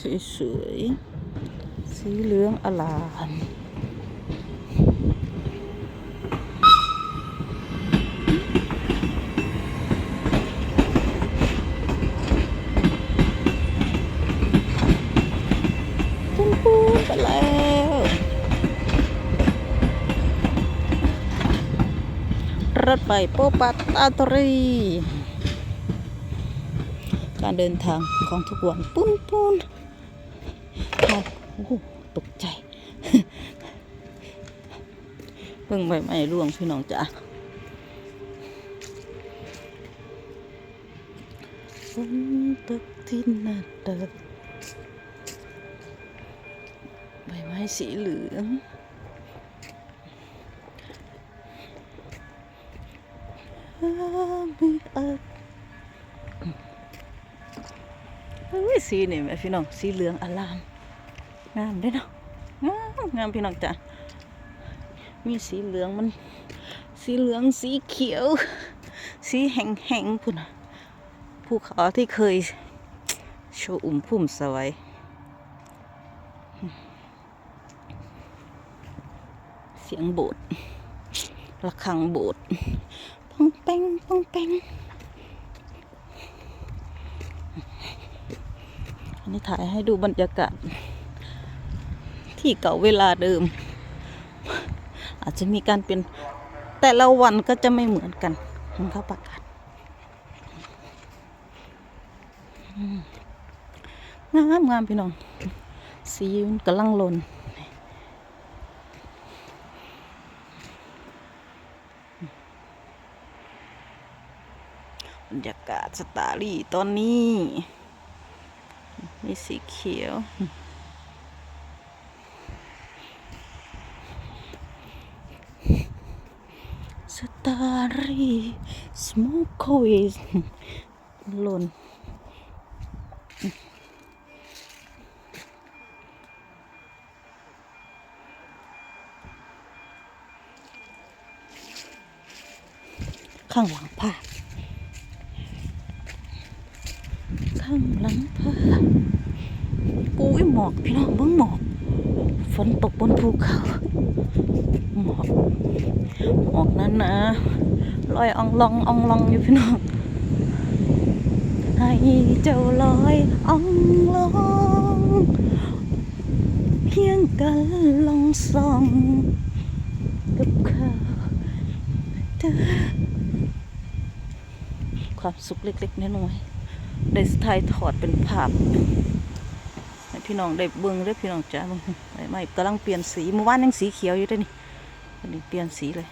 สวยๆ สีเหลืองอลามปุ้นปุ้นไปแล้วรถไฟโปปัตตาตรีการเดินทางของทุกวันปุ้นปุ้น ครับโอ้โหตกใจ เพิ่งใบไม้ร่วงพี่น้องจ๋าฝนตกที่หน้าตาใบไม้สีเหลืองมีเอิก สีนี่แม่พี่น้องสีเหลืองอลามงามด้อเนาะงามงามพี่น้องจ้ะมีสีเหลืองมัน สีเหลืองสีเขียว สีแห้งๆพุ่นภูเขาที่เคยโชว์อุ่มพุ่มสวยเสียงโบสถ์ระฆังโบสถ์ปองแปงปองแปง นนี้ถ่ายให้ดูบรรยากาศ ที่เก่าเวลาเดิม อาจจะมีการเป็นแต่ละวันก็จะไม่เหมือนกันมันเขาประกาศงามงามพี่น้อง สีมันกำลังหล่นบรรยากาศสตารี่ตอนนี้ มีสีเขียว สตารีสโมกโคเวสหล่นข้างหลังภาพ ข้างหลังผ้าอุ้ยหมอกพี่น้องเบิ่งหมอกฝนตกบนภูเขาหมอกหมอกนั้นนะลอยอองลองอองลองอยู่พี่น้องให้เจ้าลอยอองลองเพียงกันลองส่องกับเขาเธอความสุขเล็กๆน้อยๆ ได้ถ่ายถอดเป็นภาพให้พี่น้องได้เบิ้งได้พี่น้องจ้าเบิ่งไม่กำลังเปลี่ยนสีเมื่อวานยังสีเขียวอยู่ด้วยนี่อันนี้เปลี่ยนสีเลย